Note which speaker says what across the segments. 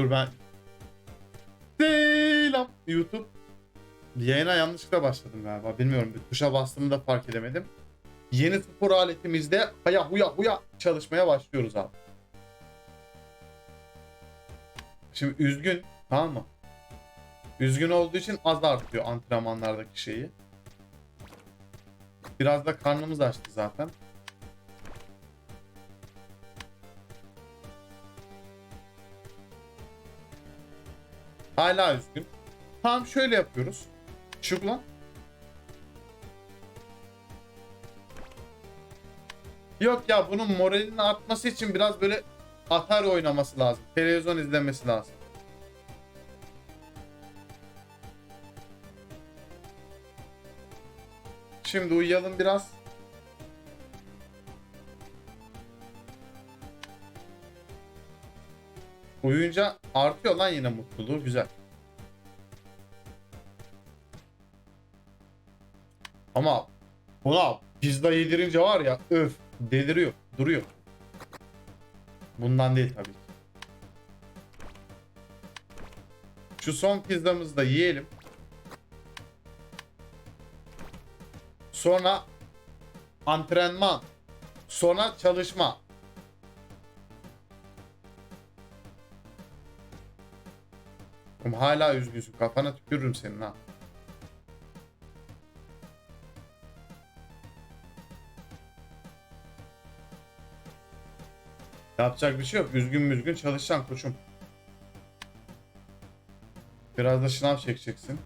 Speaker 1: Dur ben... Selam YouTube. Yayına yanlışlıkla başladım galiba. Bilmiyorum bir tuşa bastığımı da fark edemedim. Yeni spor aletimizde haya huya huya çalışmaya başlıyoruz abi. Şimdi üzgün tamam mı? Üzgün olduğu için az artıyor antrenmanlardaki şeyi. Biraz da karnımız açtı zaten. Hala üzgün. Tamam şöyle yapıyoruz. Çık lan. Yok ya bunun moralinin artması için biraz böyle Atari oynaması lazım. Televizyon izlemesi lazım. Şimdi uyuyalım biraz. Uyuyunca artıyor lan yine mutluluğu. Güzel. Ama buna pizza yedirince var ya öf deliriyor. Duruyor. Bundan değil tabii. Şu son pizzamızı da yiyelim. Sonra antrenman. Sonra çalışma. Oğlum hala üzgünsün. Kafana tükürürüm senin ha. Yapacak bir şey yok. Üzgün müzgün çalışacaksın koçum. Biraz da şınav çekeceksin.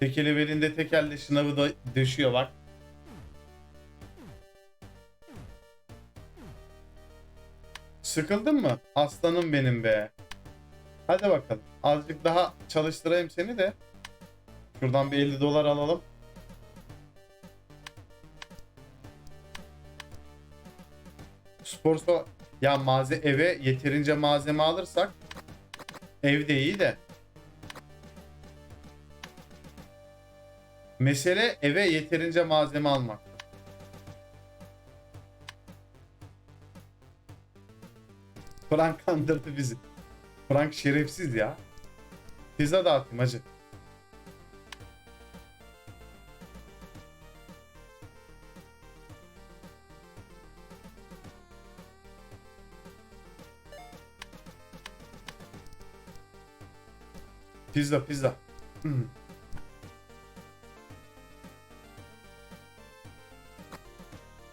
Speaker 1: Tekeli belinde tekerle şınavı da düşüyor bak. Sıkıldın mı? Aslanım benim be. Hadi bakalım. Azıcık daha çalıştırayım seni de. Şuradan bir 50 dolar alalım. Spor so ya malze eve yeterince malzeme alırsak evde iyi de. Mesele eve yeterince malzeme almak. Frank kandırdı bizi. Frank şerefsiz ya. Pizza dağıtayım hacı. Pizza pizza. Hmm.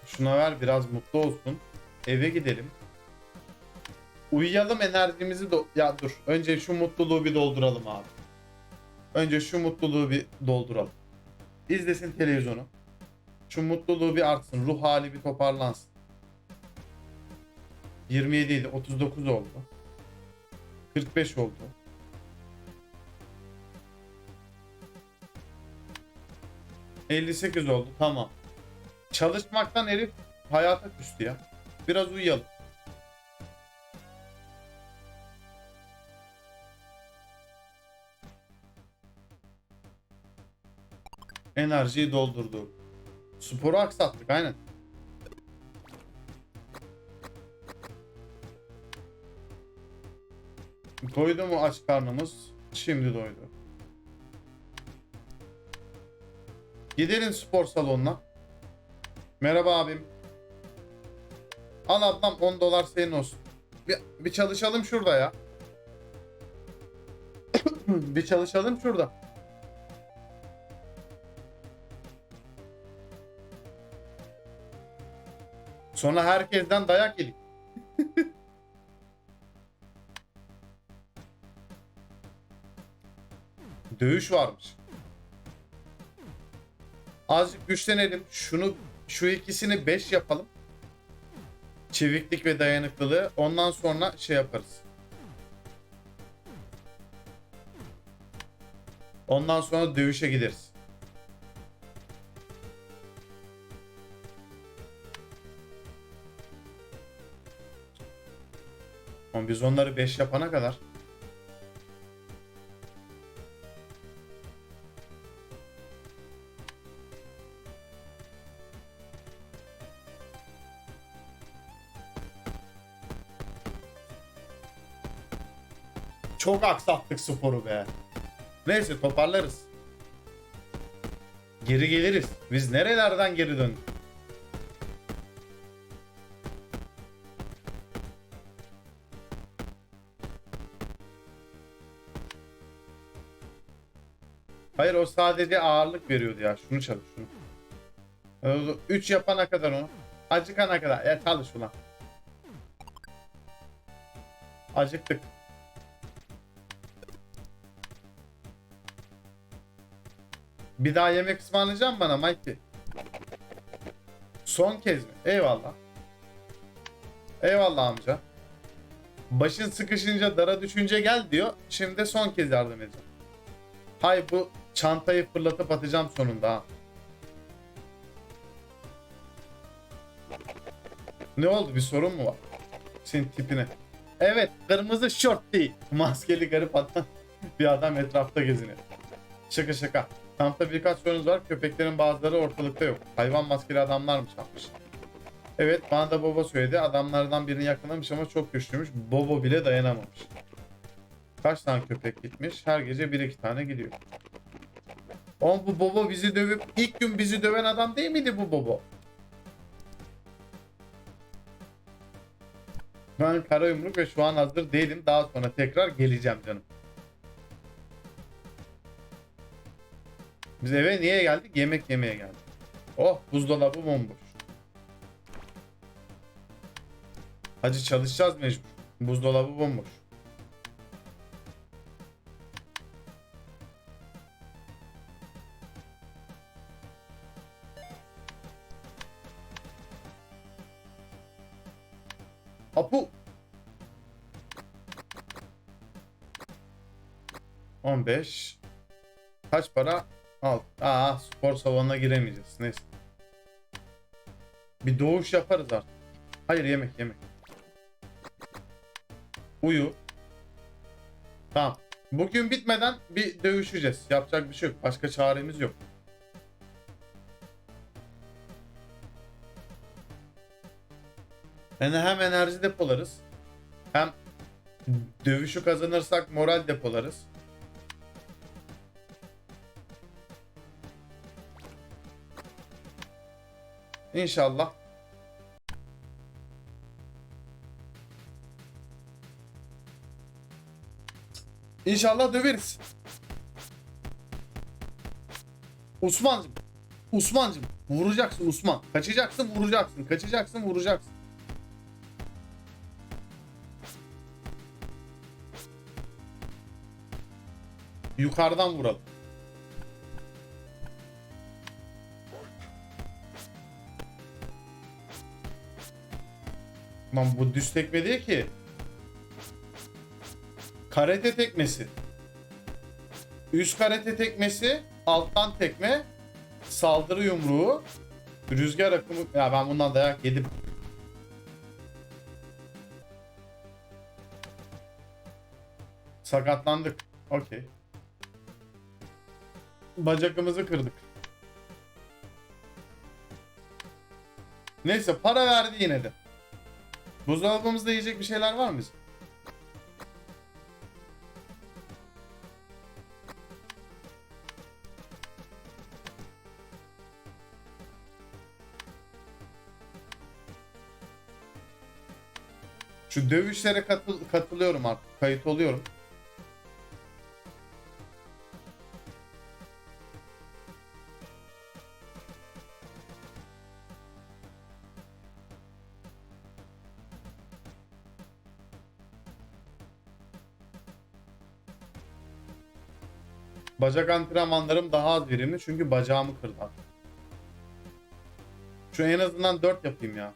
Speaker 1: Şuna ver biraz mutlu olsun. Eve gidelim. Uyuyalım enerjimizi do ya dur. Önce şu mutluluğu bir dolduralım abi. Önce şu mutluluğu bir dolduralım. İzlesin televizyonu. Şu mutluluğu bir artsın. Ruh hali bir toparlansın. 27 idi. 39 oldu. 45 oldu. ...58 oldu. Tamam. Çalışmaktan herif hayata küstü ya. Biraz uyuyalım. Enerjiyi doldurdu. Sporu aksattık aynen. Doydu mu aç karnımız? Şimdi doydu. Gidelim spor salonuna. Merhaba abim. Al ablam 10 dolar senin olsun. Bir, bir çalışalım şurada ya. bir çalışalım şurada. Sonra herkesten dayak yedik. Dövüş varmış. Azıcık güçlenelim. Şunu şu ikisini 5 yapalım. Çeviklik ve dayanıklılığı. Ondan sonra şey yaparız. Ondan sonra dövüşe gideriz. Ama biz onları 5 yapana kadar Çok aksattık sporu be. Neyse toparlarız. Geri geliriz. Biz nerelerden geri döndük? Hayır o sadece ağırlık veriyordu ya. Şunu çalış şunu. 3 yapana kadar onu. Acıkana kadar. Ya çalış ulan. Acıktık. Bir daha yemek ısmarlayacağım bana Mikey. Son kez mi? Eyvallah. Eyvallah amca. Başın sıkışınca dara düşünce gel diyor. Şimdi son kez yardım edeceğim. Hay bu çantayı fırlatıp atacağım sonunda. Ne oldu? Bir sorun mu var? Senin tipine. Evet, kırmızı şort değil. Maskeli garip adam. bir adam etrafta geziniyor. Şaka şaka. Kampta birkaç sorunuz var. Köpeklerin bazıları ortalıkta yok. Hayvan maskeli adamlar mı çarpmış? Evet, bana da Bobo söyledi. Adamlardan birini yakalamış ama çok güçlüymüş. Bobo bile dayanamamış. Kaç tane köpek gitmiş? Her gece bir iki tane gidiyor. Oğlum bu Bobo bizi dövüp ilk gün bizi döven adam değil miydi bu Bobo? Ben kara yumruk ve şu an hazır değilim. Daha sonra tekrar geleceğim canım. Biz eve niye geldik? Yemek yemeye geldik. Oh buzdolabı bomboş. Hacı çalışacağız mecbur. Buzdolabı bomboş. 15. Kaç para? Al. Aa spor salonuna giremeyeceğiz. Neyse. Bir doğuş yaparız artık. Hayır yemek yemek. Uyu. Tamam. Bugün bitmeden bir dövüşeceğiz. Yapacak bir şey yok. Başka çaremiz yok. Yani hem enerji depolarız. Hem dövüşü kazanırsak moral depolarız. İnşallah. İnşallah döveriz. Osman'cım. Osman'cım. Vuracaksın Osman. Kaçacaksın vuracaksın. Kaçacaksın vuracaksın. Yukarıdan vuralım. Lan bu düz tekme değil ki. Karate tekmesi. Üst karate tekmesi, alttan tekme, saldırı yumruğu, rüzgar akımı. Ya ben bundan dayak yedim. Sakatlandık. Okey. Bacakımızı kırdık. Neyse para verdi yine de. Buzdolabımızda yiyecek bir şeyler var mı? Şu dövüşlere katıl katılıyorum artık. Kayıt oluyorum. Bacak antrenmanlarım daha az verimli çünkü bacağımı kırdı. Şu en azından 4 yapayım ya.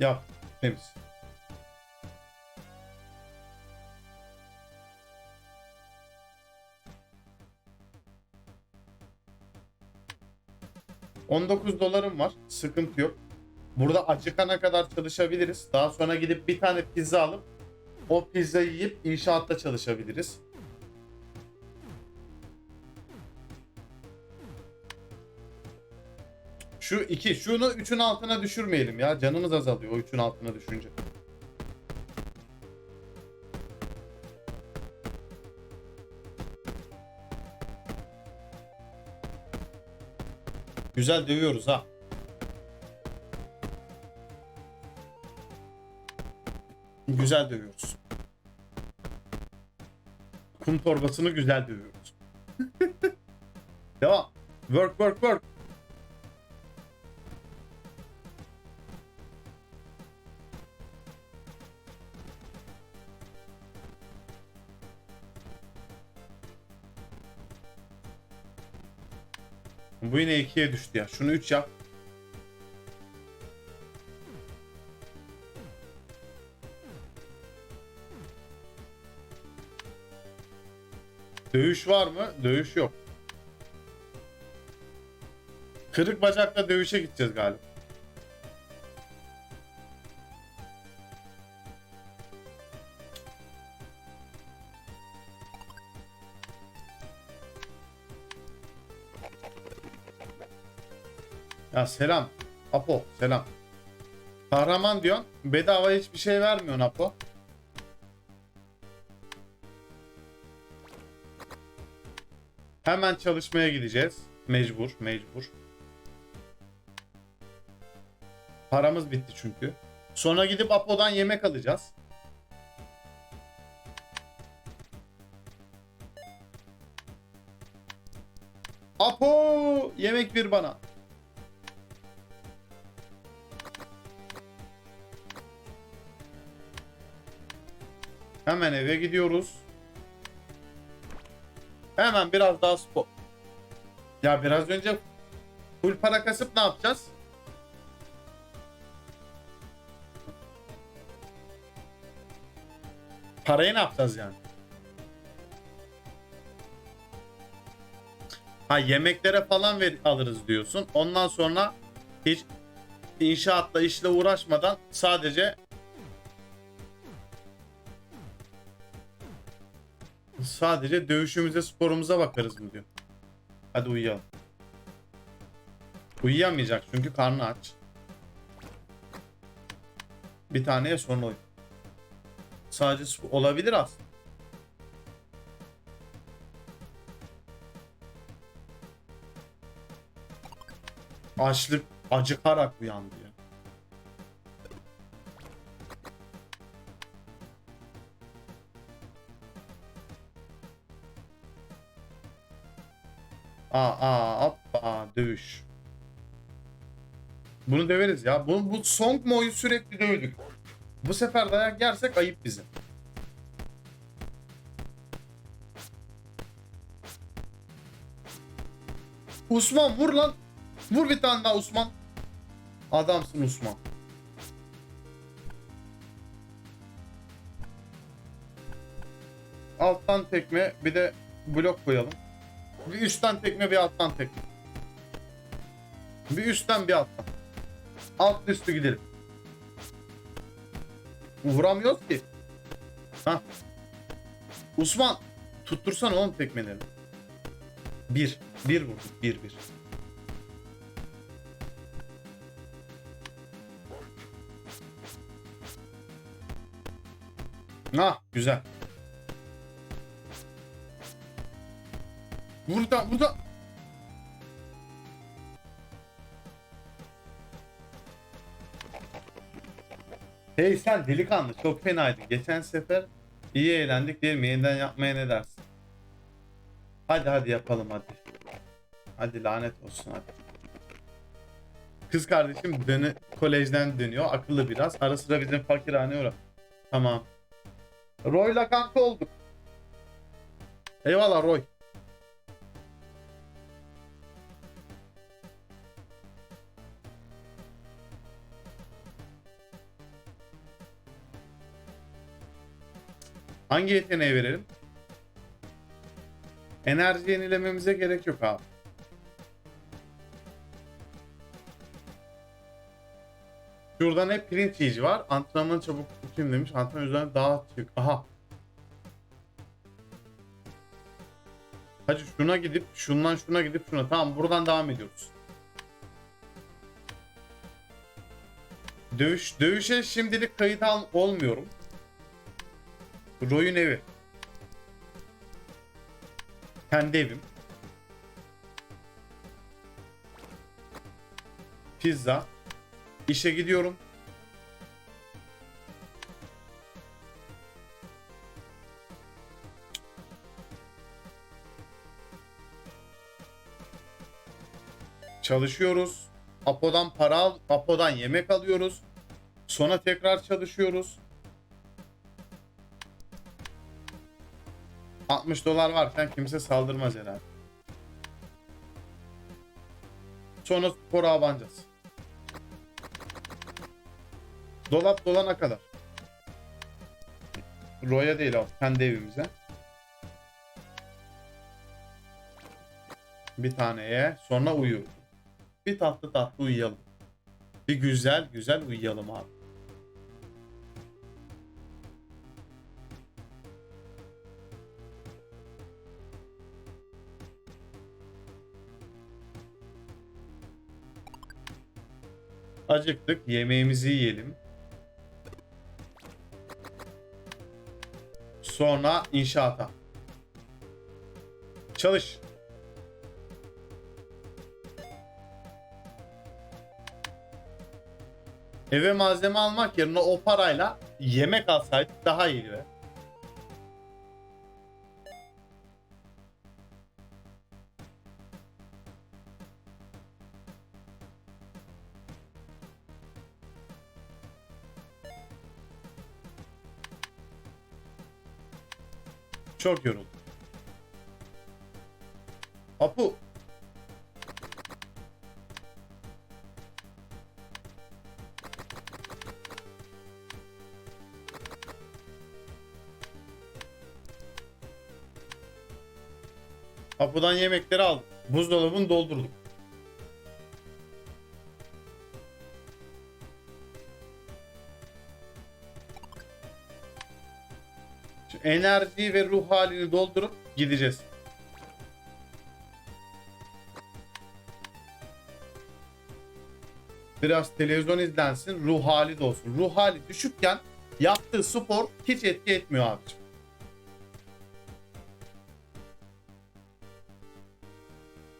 Speaker 1: Yap. Temiz. ...19 dolarım var. Sıkıntı yok. Burada acıkana kadar çalışabiliriz. Daha sonra gidip bir tane pizza alıp... ...o pizzayı yiyip inşaatta çalışabiliriz. Şu iki. Şunu üçün altına düşürmeyelim ya. Canımız azalıyor o üçün altına düşünce. Güzel dövüyoruz ha. Güzel dövüyoruz. Kum torbasını güzel dövüyoruz. Devam. Work work work. Bu yine 2'ye düştü ya. Şunu 3 yap. Dövüş var mı? Dövüş yok. Kırık bacakla dövüşe gideceğiz galiba. Ya selam. Apo selam. Kahraman diyorsun. Bedava hiçbir şey vermiyorsun Apo. Hemen çalışmaya gideceğiz. Mecbur, mecbur. Paramız bitti çünkü. Sonra gidip Apo'dan yemek alacağız. Apo! Yemek bir bana. Hemen eve gidiyoruz. Hemen biraz daha spor. Ya biraz önce full para kasıp ne yapacağız? Parayı ne yapacağız yani? Ha yemeklere falan ver, alırız diyorsun. Ondan sonra hiç inşaatla işle uğraşmadan sadece sadece dövüşümüze sporumuza bakarız mı diyor. Hadi uyuyalım. Uyuyamayacak çünkü karnı aç. Bir taneye sonra uyu. Sadece olabilir aslında. Açlık acıkarak uyandı ya. Aa aa hoppa dövüş. Bunu döveriz ya. Bu, bu Song Mo'yu sürekli dövdük. Bu sefer dayak yersek ayıp bizim. Osman vur lan. Vur bir tane daha Osman. Adamsın Osman. Alttan tekme bir de blok koyalım. Bir üstten tekme bir alttan tekme. Bir üstten bir alttan. Alt üstü gidelim. Vuramıyoruz ki. Ha. Osman tuttursana oğlum tekmeleri. Bir. Bir vurduk. Bir bir. Ha güzel. Burada burada. Hey sen delikanlı çok fenaydın. Geçen sefer iyi eğlendik değil mi? Yeniden yapmaya ne dersin? Hadi hadi yapalım hadi. Hadi lanet olsun hadi. Kız kardeşim dönü, kolejden dönüyor. Akıllı biraz. Ara sıra bizim fakirhane uğra. Tamam. Roy'la kanka olduk. Eyvallah Roy. Hangi yeteneği verelim? Enerji yenilememize gerek yok abi. Şuradan hep pirinç yiyici var. Antrenman çabuk tutayım demiş. Antrenman üzerine daha çık. Aha. Hadi şuna gidip şundan şuna gidip şuna. Tamam buradan devam ediyoruz. Dövüş, dövüşe şimdilik kayıt al olmuyorum. Roy'un evi. Kendi evim. Pizza. İşe gidiyorum. Çalışıyoruz. Apo'dan para al, Apo'dan yemek alıyoruz. Sonra tekrar çalışıyoruz. 60 dolar varken kimse saldırmaz herhalde. Sonra spora abanacağız. Dolap dolana kadar. Roya değil o. Kendi evimize. Bir taneye. Sonra uyu. Bir tatlı tatlı uyuyalım. Bir güzel güzel uyuyalım abi. Acıktık. Yemeğimizi yiyelim. Sonra inşaata. Çalış. Eve malzeme almak yerine o parayla yemek alsaydık daha iyi be. Çok yoruldum. Apu. Apu'dan yemekleri aldık. Buzdolabını doldurduk. Şu enerjiyi ve ruh halini doldurup gideceğiz. Biraz televizyon izlensin, ruh hali de olsun. Ruh hali düşükken yaptığı spor hiç etki etmiyor abicim.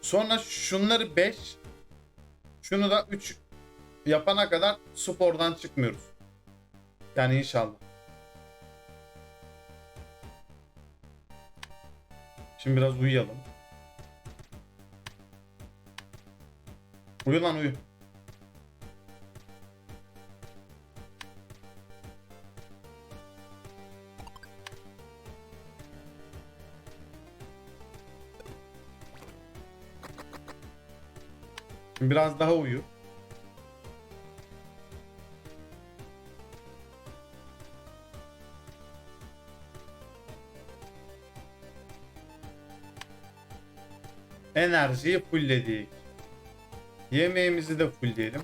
Speaker 1: Sonra şunları 5, şunu da 3 yapana kadar spordan çıkmıyoruz. Yani inşallah. Şimdi biraz uyuyalım. Uyu lan uyu. Şimdi biraz daha uyu. Enerjiyi fullledik. Yemeğimizi de fullleyelim.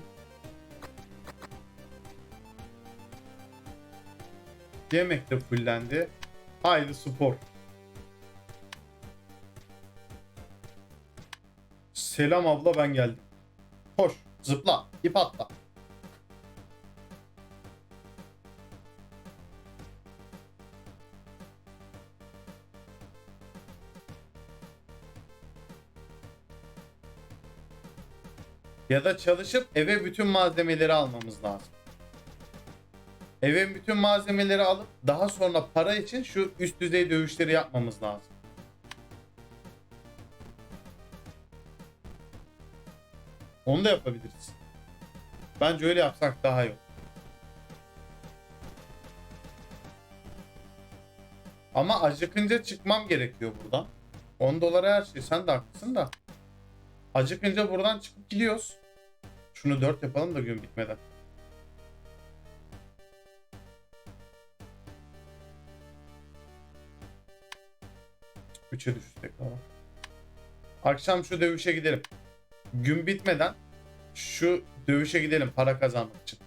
Speaker 1: Yemek de fullendi. Haydi spor. Selam abla ben geldim. Koş, zıpla, ip atla. Ya da çalışıp eve bütün malzemeleri almamız lazım. Eve bütün malzemeleri alıp daha sonra para için şu üst düzey dövüşleri yapmamız lazım. Onu da yapabiliriz. Bence öyle yapsak daha iyi. Ama acıkınca çıkmam gerekiyor buradan. 10 dolara her şey. Sen de haklısın da. Acıkınca buradan çıkıp gidiyoruz. Şunu 4 yapalım da gün bitmeden. Üçe düştü tekrar. Akşam şu dövüşe gidelim. Gün bitmeden şu dövüşe gidelim para kazanmak için.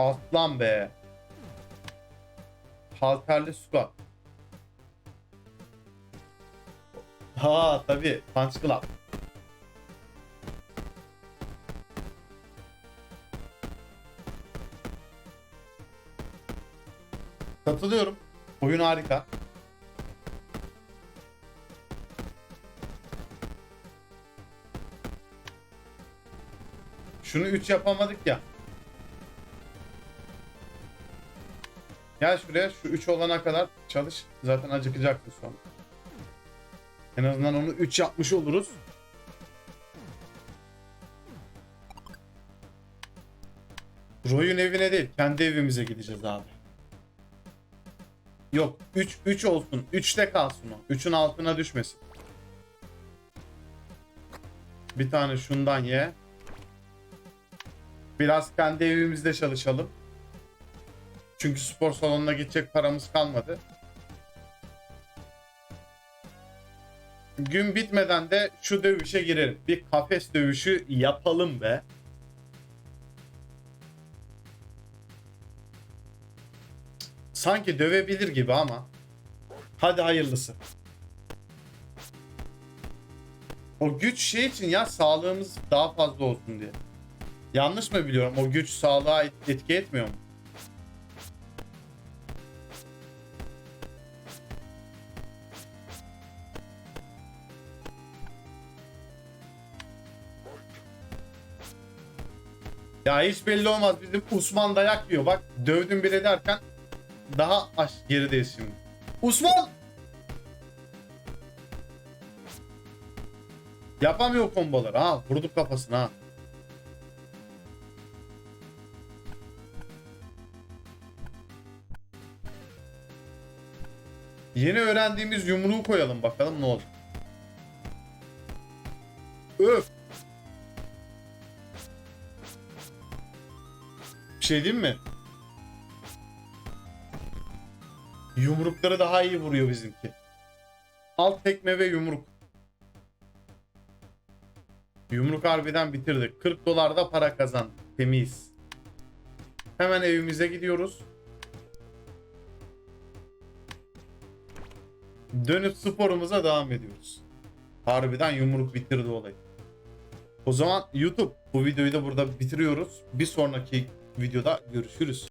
Speaker 1: Aslan be. Halterli squat. Ha tabi. Punch Club. Katılıyorum. Oyun harika. Şunu 3 yapamadık ya. Gel şuraya şu 3 olana kadar çalış. Zaten acıkacaksın sonra. En azından onu 3 yapmış oluruz. Roy'un evine değil, kendi evimize gideceğiz abi. Yok, 3 3 olsun. 3'te kalsın o. 3'ün altına düşmesin. Bir tane şundan ye. Biraz kendi evimizde çalışalım. Çünkü spor salonuna gidecek paramız kalmadı. Gün bitmeden de şu dövüşe girelim. Bir kafes dövüşü yapalım be. Sanki dövebilir gibi ama. Hadi hayırlısı. O güç şey için ya sağlığımız daha fazla olsun diye. Yanlış mı biliyorum? O güç sağlığa et- etki etmiyor mu? Ya hiç belli olmaz. Bizim Usman dayak yiyor. Bak dövdüm bile derken daha aş gerideyiz şimdi. Usman! Yapamıyor komboları ha. Vurduk kafasına ha. Yeni öğrendiğimiz yumruğu koyalım bakalım ne olur. Öf. Şey diyeyim mi? Yumrukları daha iyi vuruyor bizimki. Alt tekme ve yumruk. Yumruk harbiden bitirdik. 40 dolar da para kazandık. Temiz. Hemen evimize gidiyoruz. Dönüp sporumuza devam ediyoruz. Harbiden yumruk bitirdi olayı. O zaman YouTube bu videoyu da burada bitiriyoruz. Bir sonraki videoda görüşürüz.